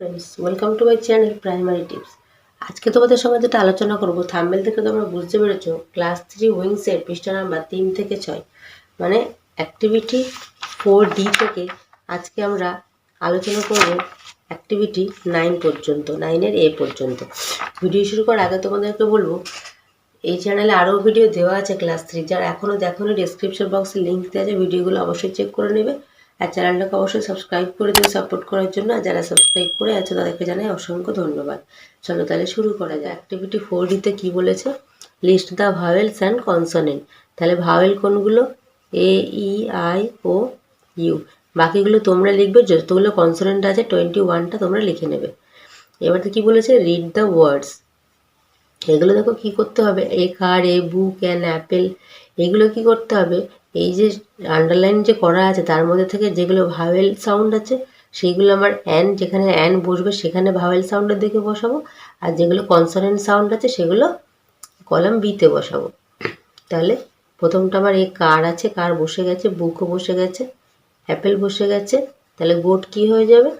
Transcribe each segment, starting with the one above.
Friends welcome to my channel primary tips আজকে তোমাদের সঙ্গে যেটা আলোচনা করব থাম্বেল থেকে তোমরা বুঝতে পেরেছ ক্লাস থ্রি উইংসের পৃষ্ঠা নাম্বার তিন থেকে ছয়। মানে অ্যাক্টিভিটি ফোর ডি থেকে আজকে আমরা আলোচনা করব অ্যাক্টিভিটি নাইন পর্যন্ত নাইনের এ পর্যন্ত। ভিডিও শুরু করার আগে তোমাদেরকে বলব, এই চ্যানেলে আরও ভিডিও দেওয়া আছে ক্লাস থ্রি যারা এখনও দেখোনি ডিসক্রিপশন বক্সে লিঙ্ক দেওয়া আছে ভিডিওগুলো অবশ্যই চেক করে নেবে। আর চ্যানেলটাকে অবশ্যই সাবস্ক্রাইব করে দিয়ে সাপোর্ট করার জন্য। আর যারা সাবস্ক্রাইব করে আছে, তাদেরকে জানাই অসংখ্য ধন্যবাদ। চলো তাহলে শুরু করা যায় অ্যাক্টিভিটি ফোর ডিতে কী বলেছে? List the vowels and consonant তাহলে ভাওয়েল কোনগুলো? এ ই আই ও ইউ বাকিগুলো তোমরা লিখবে, যতগুলো কনসনেন্ট আছে টোয়েন্টি ওয়ানটা তোমরা লিখে নেবে। এবার তো কী বলেছে? রিড দ্য ওয়ার্ডস এগুলো দেখো কি করতে হবে? এ কার এ বুক অ্যান অ্যাপেল এগুলো কি করতে হবে? এই যে আন্ডারলাইন যে করা আছে, তার মধ্যে থেকে যেগুলো ভাওয়েল সাউন্ড আছে, সেইগুলো আমার অ্যান যেখানে অ্যান বসবে সেখানে ভাওয়েল সাউন্ডের দিকে বসাবো। আর যেগুলো কনসোনেন্ট সাউন্ড আছে, সেগুলো কলাম বিতে বসাবো। তাহলে প্রথমটা আমার এ কার আছে, কার বসে গেছে বুকও বসে গেছে অ্যাপেল বসে গেছে, তাহলে গোট কি হয়ে যাবে?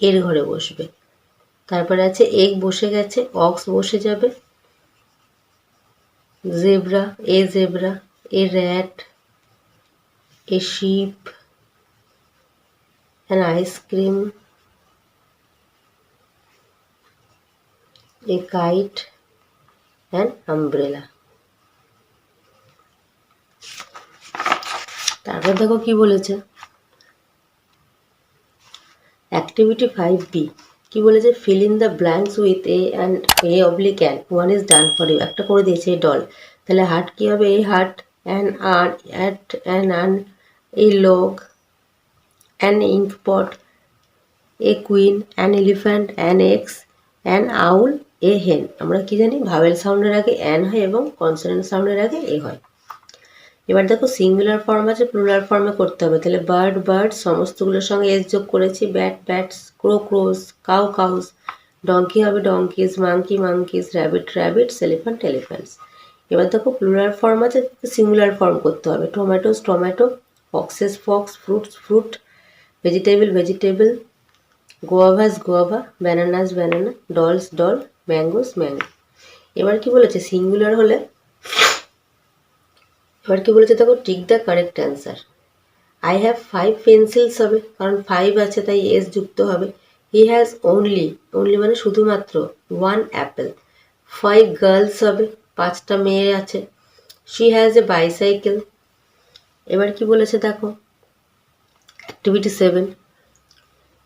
এর ঘরে বসবে। তারপরে আছে এগ বসে গেছে অক্স বসে যাবে zebra a zebra a rat a sheep an ice cream a kite and umbrella তারপর দেখো কি বলেছে। অ্যাক্টিভিটি ফাইভ বি কি বলেছে? Fill in the blanks with a and a oblique an one is done for you একটা করে দিয়েছে এই ডল তাহলে হার্ট কী হবে? এই heart R at an an a log an ink pot, a queen an elephant an ox an owl, a hen. আমরা কি জানি? ভাওয়েল সাউন্ডের আগে অ্যান হয় এবং কনসোনেন্ট সাউন্ডের আগে এ হয়। এবার দেখো সিঙ্গুলার ফর্ম আছে, প্লুরাল ফর্মে করতে হবে। তাহলে বার্ড বার্ড সমস্তগুলোর সঙ্গে এস যোগ করেছি। Bat bats crow, crows, cow, cows donkey হবে donkeys monkey monkeys rabbit rabbits elephant elephants. এবার দেখো প্লুরাল ফর্ম আছে সিঙ্গুলার ফর্ম করতে হবে। Tomatoes tomato foxes fox fruits fruit vegetable vegetable guavas guava bananas banana dolls doll mangoes mango এবার কি বলেছে? Singular হলে, এবার কি বলেছে দেখো? Tick the correct answer I have five pencils হবে, কারণ ফাইভ আছে, তাই এস যুক্ত হবে। হি হ্যাজ অনলি অনলি মানে শুধুমাত্র ওয়ান অ্যাপেল ফাইভ গার্লস হবে পাঁচটা মেয়ে আছে। শি হ্যাজ এ বাইসাইকেল এবার কি বলেছে দেখো? Activity seven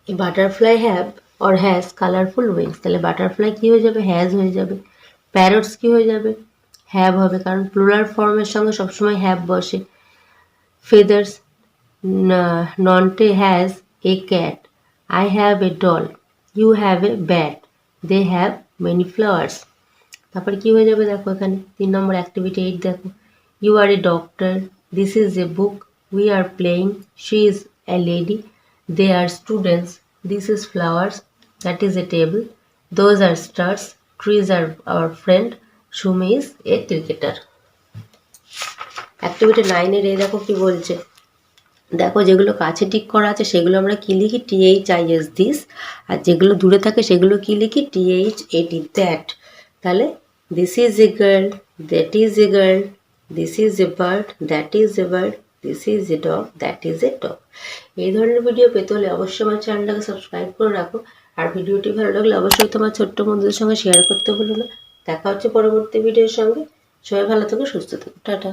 a butterfly have or has colourful wings তাহলে বাটারফ্লাই কী হয়ে যাবে? হ্যাজ হয়ে যাবে। প্যারটস কী হয়ে যাবে? হ্যাভ হবে। কারণ প্লুরাল ফর্মের সঙ্গে সবসময় হ্যাভ বসে। Feathers Nonte has a cat I have a doll you have a bat they have many flowers তারপর কি হয়ে যাবে দেখো এখানে? তিন নম্বর অ্যাক্টিভিটি এইট দেখো। You are a doctor this is a book we are playing she is a lady they are students this is flowers that is a table those are stars trees are our friend Sumi is a cricketer activity নাইনের এ দেখো কি বলছে? দেখো যেগুলো কাছে tick করা আছে, সেগুলো আমরা কি লিখি? T H I S this আর যেগুলো দূরে থাকে, সেগুলো কি লিখি? টিএইচ এটি দ্যাট তাহলে this is a girl that is a girl this is a bird that is a bird this is a dog that is a dog এই ধরনের ভিডিও পেতে হলে অবশ্যই আমার চ্যানেলটাকে সাবস্ক্রাইব করে রাখো। আর ভিডিওটি ভালো লাগলে অবশ্যই তোমার ছোট্ট বন্ধুদের সঙ্গে শেয়ার করতে ভুলো না। দেখা হচ্ছে পরবর্তী ভিডিওর সঙ্গে। সবাই ভালো থাকো, সুস্থ থাকো। টাটা।